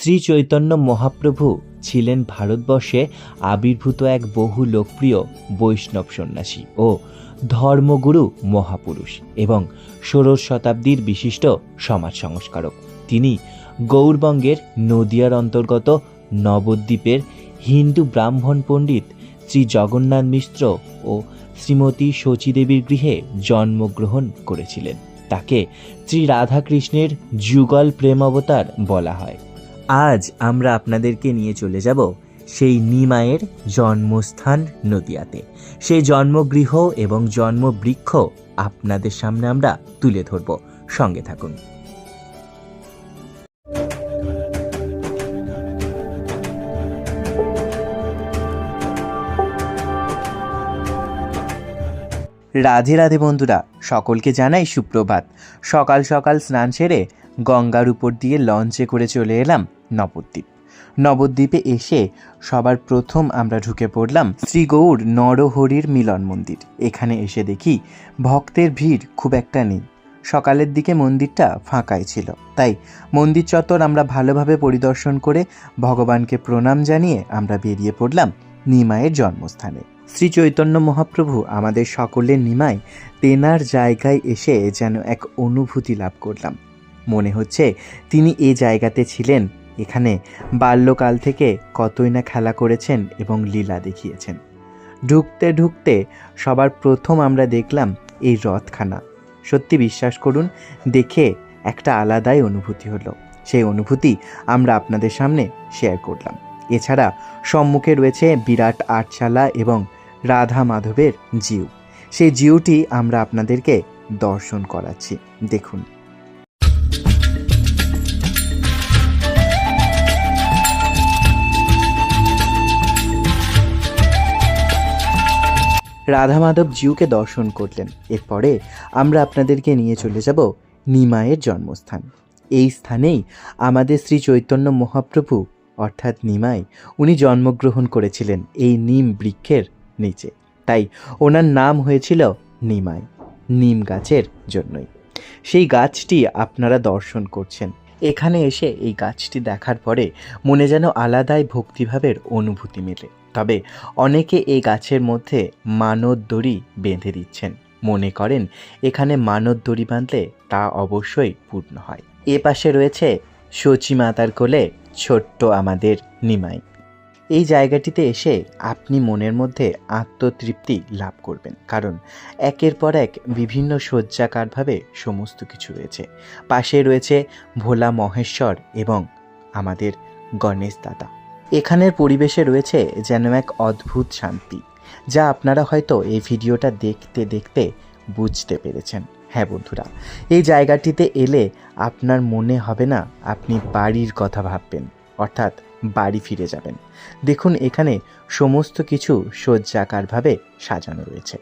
শ্রী চৈতন্য মহাপ্রভু ছিলেন ভারতবর্ষে আবির্ভূত এক বহু লোকপ্রিয় বৈষ্ণব সন্ন্যাসী ও ধর্মগুরু মহাপুরুষ এবং ষোড়শ শতাব্দীর বিশিষ্ট সমাজ সংস্কারক। তিনি গৌরবঙ্গের নদিয়ার অন্তর্গত নবদ্বীপের হিন্দু ব্রাহ্মণ পণ্ডিত শ্রী জগন্নাথ মিশ্র ও শ্রীমতী শচীদেবীর গৃহে জন্মগ্রহণ করেছিলেন। তাকে শ্রী রাধাকৃষ্ণের যুগল প্রেম অবতার বলা হয়। আজ আমরা আপনাদেরকে নিয়ে চলে যাব সেই নিমায়ের জন্মস্থান নদিয়াতে। সেই জন্মগৃহ এবং জন্মবৃক্ষ আপনাদের সামনে আমরা তুলে ধরব। সঙ্গে থাকুন। রাধে রাধে বন্ধুরা, সকলকে জানাই সুপ্রভাত। সকাল সকাল স্নান সেরে গঙ্গার উপর দিয়ে লঞ্চে করে চলে এলাম নবদ্বীপ। নবদ্বীপে এসে সবার প্রথম আমরা ঢুকে পড়লাম শ্রী গৌর নরহরির মিলন মন্দির। এখানে এসে দেখি ভক্তের ভিড় খুব একটা নেই। সকালের দিকে মন্দিরটা ফাঁকাই ছিল। তাই মন্দির চত্বর আমরা ভালোভাবে পরিদর্শন করে ভগবানকে প্রণাম জানিয়ে আমরা বেরিয়ে পড়লাম নিমায়ের জন্মস্থানে। শ্রী চৈতন্য মহাপ্রভু আমাদের সকলের নিমায় তেনার জায়গায় এসে যেন এক অনুভূতি লাভ করলাম। মনে হচ্ছে তিনি এ জায়গাতে ছিলেন। এখানে বাল্যকাল থেকে কতই না খেলা করেছেন এবং লীলা দেখিয়েছেন। ঢুকতে ঢুকতে সবার প্রথম আমরা দেখলাম এই রথখানা। সত্যি বিশ্বাস করুন, দেখে একটা আলাদাই অনুভূতি হলো। সেই অনুভূতি আমরা আপনাদের সামনে শেয়ার করলাম। এছাড়া সম্মুখে রয়েছে বিরাট আটশালা এবং রাধা মাধবের জিউ। সেই জিউটি আমরা আপনাদেরকে দর্শন করাচ্ছি। দেখুন। রাধা মাধব জিউকে দর্শন করলেন। এরপরে আমরা আপনাদেরকে নিয়ে চলে যাব নিমায়ের জন্মস্থান। এই স্থানেই আমাদের শ্রী চৈতন্য মহাপ্রভু, অর্থাৎ নিমাই, উনি জন্মগ্রহণ করেছিলেন এই নিম বৃক্ষের নিচে। তাই ওনার নাম হয়েছিল নিমাই, নিম গাছের জন্যই। সেই গাছটি আপনারা দর্শন করছেন। এখানে এসে এই গাছটি দেখার পরে মনে যেন আলাদাই ভক্তিভাবের অনুভূতি মেলে। তবে অনেকে এই গাছের মধ্যে মানত দড়ি বেঁধে দিচ্ছেন। মনে করেন, এখানে মানত দড়ি বাঁধলে তা অবশ্যই পূর্ণ হয়। এ পাশে রয়েছে সচি মাতার কোলে ছোট্ট আমাদের নিমাই। এই জায়গাটিতে এসে আপনি মনের মধ্যে আত্মতৃপ্তি লাভ করবেন, কারণ একের পর এক বিভিন্ন শয্যাকারভাবে সমস্ত কিছু রয়েছে। পাশে রয়েছে ভোলা মহেশ্বর এবং আমাদের গণেশ দাদা। এখানের পরিবেশে রয়েছে যেন এক অদ্ভুত শান্তি, যা আপনারা হয়তো এই ভিডিওটা দেখতে দেখতে বুঝতে পেরেছেন। হ্যাঁ বন্ধুরা, এই জায়গাটিতে এলে আপনার মনে হবে না আপনি বাড়ির কথা ভাববেন, অর্থাৎ বাড়ি ফিরে যাবেন। দেখুন, এখানে সমস্ত কিছু শয্যাকারভাবে সাজানো রয়েছে।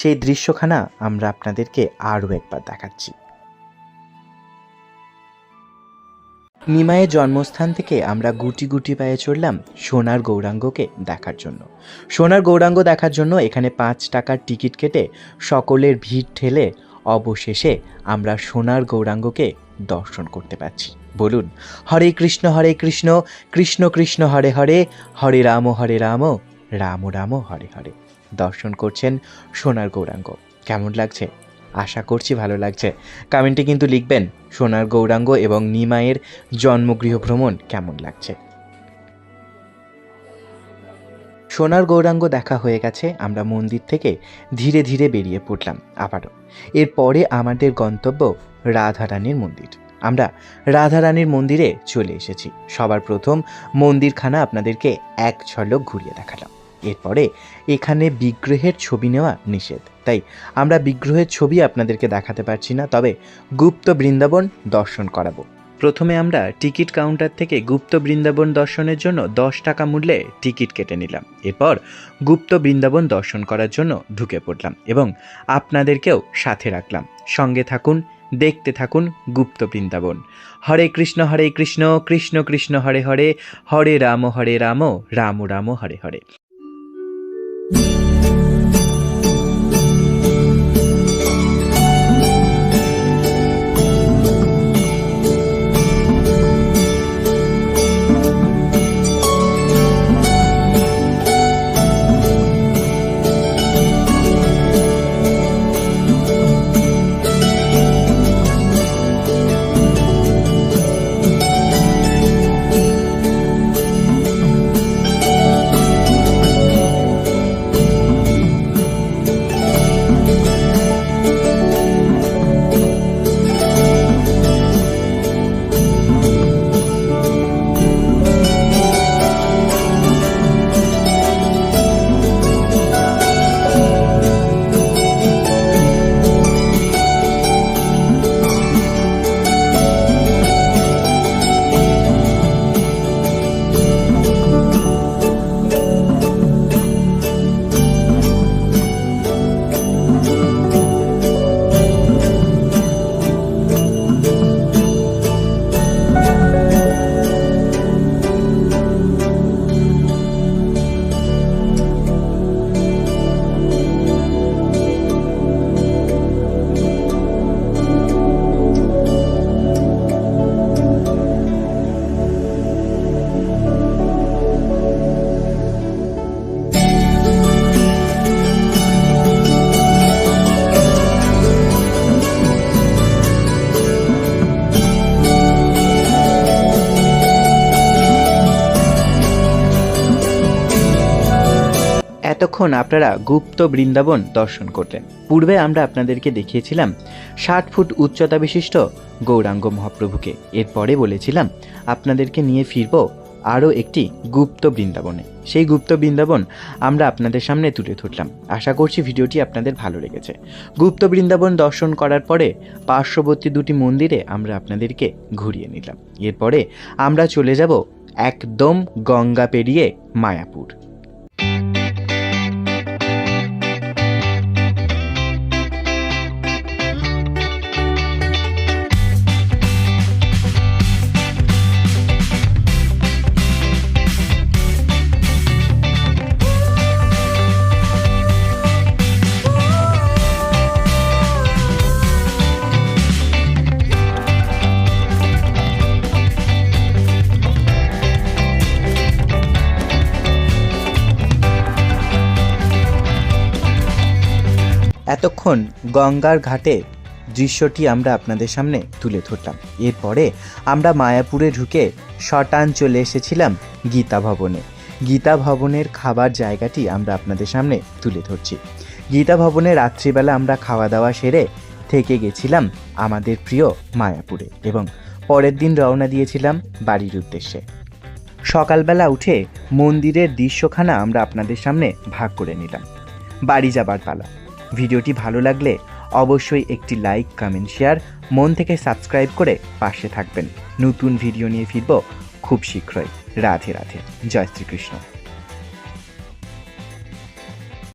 সেই দৃশ্যখানা আমরা আপনাদেরকে আরও একবার দেখাচ্ছি। নিমায়ের জন্মস্থান থেকে আমরা গুটি গুটি পায়ে চড়লাম সোনার গৌরাঙ্গকে দেখার জন্য। সোনার গৌরাঙ্গ দেখার জন্য এখানে পাঁচ টাকার টিকিট কেটে সকলের ভিড় ঠেলে অবশেষে আমরা সোনার গৌরাঙ্গকে দর্শন করতে পারছি। বলুন, হরে কৃষ্ণ হরে কৃষ্ণ কৃষ্ণ কৃষ্ণ, হরে হরে হরে রাম হরে রাম রাম রাম, হরে হরে। দর্শন করছেন সোনার গৌরাঙ্গ। কেমন লাগছে? আশা করছি ভালো লাগছে। কমেন্টে কিন্তু লিখবেন, সোনার গৌরাঙ্গ এবং নিমায়ের জন্মগৃহ ভ্রমণ কেমন লাগছে। সোনার গৌরাঙ্গ দেখা হয়ে গেছে, আমরা মন্দির থেকে ধীরে ধীরে বেরিয়ে পড়লাম আবারও। এরপরে আমাদের গন্তব্য রাধারানীর মন্দির। আমরা রাধারানীর মন্দিরে চলে এসেছি। সবার প্রথম মন্দিরখানা আপনাদেরকে এক ঝলক ঘুরিয়ে দেখালাম। এরপরে এখানে বিগ্রহের ছবি নেওয়া নিষেধ। তাই আমরা বিগ্রহের ছবি আপনাদেরকে দেখাতে পারছি না, তবে গুপ্ত বৃন্দাবন দর্শন করাবো। প্রথমে আমরা টিকিট কাউন্টার থেকে গুপ্ত বৃন্দাবন দর্শনের জন্য দশ টাকা মূল্যে টিকিট কেটে নিলাম। এরপর গুপ্ত বৃন্দাবন দর্শন করার জন্য ঢুকে পড়লাম এবং আপনাদেরকেও সাথে রাখলাম। সঙ্গে থাকুন, দেখতে থাকুন গুপ্ত বৃন্দাবন। হরে কৃষ্ণ হরে কৃষ্ণ কৃষ্ণ কৃষ্ণ, হরে হরে হরে রাম হরে রাম রাম রাম, হরে হরে। এতক্ষণ আপনারা গুপ্ত বৃন্দাবন দর্শন করলেন। পূর্বে আমরা আপনাদেরকে দেখিয়েছিলাম ষাট ফুট উচ্চতা বিশিষ্ট গৌরাঙ্গ মহাপ্রভুকে। এরপরে বলেছিলাম আপনাদেরকে নিয়ে ফিরব আরও একটি গুপ্ত বৃন্দাবনে। সেই গুপ্ত বৃন্দাবন আমরা আপনাদের সামনে তুলে ধরলাম। আশা করছি ভিডিওটি আপনাদের ভালো লেগেছে। গুপ্ত বৃন্দাবন দর্শন করার পরে পার্শ্ববর্তী দুটি মন্দিরে আমরা আপনাদেরকে ঘুরিয়ে নিলাম। এরপরে আমরা চলে যাব একদম গঙ্গা পেরিয়ে মায়াপুর। এতক্ষণ গঙ্গার ঘাটে দৃশ্যটি আমরা আপনাদের সামনে তুলে ধরলাম। এরপরে আমরা মায়াপুরে ঢুকে শটান চলে এসেছিলাম গীতা ভবনে। গীতা ভবনের খাবার জায়গাটি আমরা আপনাদের সামনে তুলে ধরছি। গীতা ভবনে রাত্রিবেলা আমরা খাওয়া দাওয়া সেরে থেকে গেছিলাম আমাদের প্রিয় মায়াপুরে এবং পরের দিন রওনা দিয়েছিলাম বাড়ির উদ্দেশ্যে। সকালবেলা উঠে মন্দিরের দৃশ্যখানা আমরা আপনাদের সামনে ভাগ করে নিলাম। বাড়ি যাবার পালা। ভিডিওটি ভালো লাগলে অবশ্যই একটি লাইক, কমেন্ট, শেয়ার, মন থেকে সাবস্ক্রাইব করে পাশে থাকবেন। নতুন ভিডিও নিয়ে ফিরব খুব শীঘ্রই। রাধে রাধে। জয় শ্রীকৃষ্ণ।